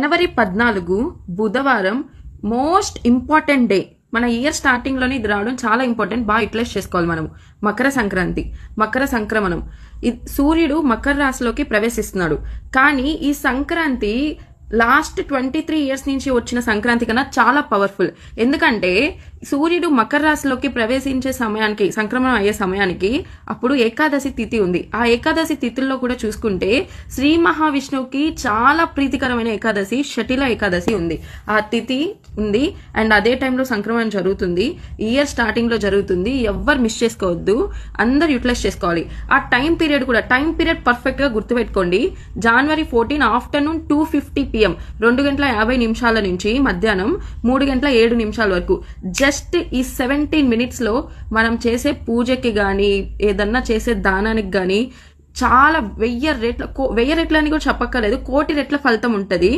జనవరి పద్నాలుగు బుధవారం most important day మన ఇయర్ స్టార్టింగ్లోనే ఇది రావడం చాలా ఇంపార్టెంట్ బాగా యూటిలైజ్ చేసుకోవాలి మనం మకర సంక్రాంతి మకర సంక్రమణం. సూర్యుడు మకర రాశిలోకి ప్రవేశిస్తున్నాడు. కానీ ఈ Sankranti last twenty three years నుంచి వచ్చిన సంక్రాంతి కన్నా చాలా పవర్ఫుల్. ఎందుకంటే సూర్యుడు మకర రాశిలోకి ప్రవేశించే సమయానికి సంక్రమణం అయ్యే సమయానికి అప్పుడు ఏకాదశి తిథి ఉంది. ఆ ఏకాదశి తిథుల్లో కూడా చూసుకుంటే శ్రీ మహావిష్ణువుకి చాలా ప్రీతికరమైన ఏకాదశి షటిల ఏకాదశి ఉంది. ఆ తిథి ఉంది. అండ్ అదే టైంలో సంక్రమణం జరుగుతుంది. ఇయర్ స్టార్టింగ్లో జరుగుతుంది. ఎవ్వరు మిస్ చేసుకోవద్దు. అందరు యూటిలైజ్ చేసుకోవాలి. ఆ టైం పీరియడ్ కూడా టైం పీరియడ్ పర్ఫెక్ట్గా గుర్తుపెట్టుకోండి. January fourteen afternoon two fifty PM. రెండు గంటల యాభై నిమిషాల నుంచి మధ్యాహ్నం మూడు గంటల ఏడు నిమిషాల వరకు. జస్ట్ ఈ సెవెంటీన్ మినిట్స్లో మనం చేసే పూజకి కానీ ఏదన్నా చేసే దానానికి గాని చాలా వెయ్యి రెట్ల వెయ్యి రెట్ల అని కూడా చెప్పక్కర్లేదు. కోటి రెట్ల ఫలితం ఉంటది.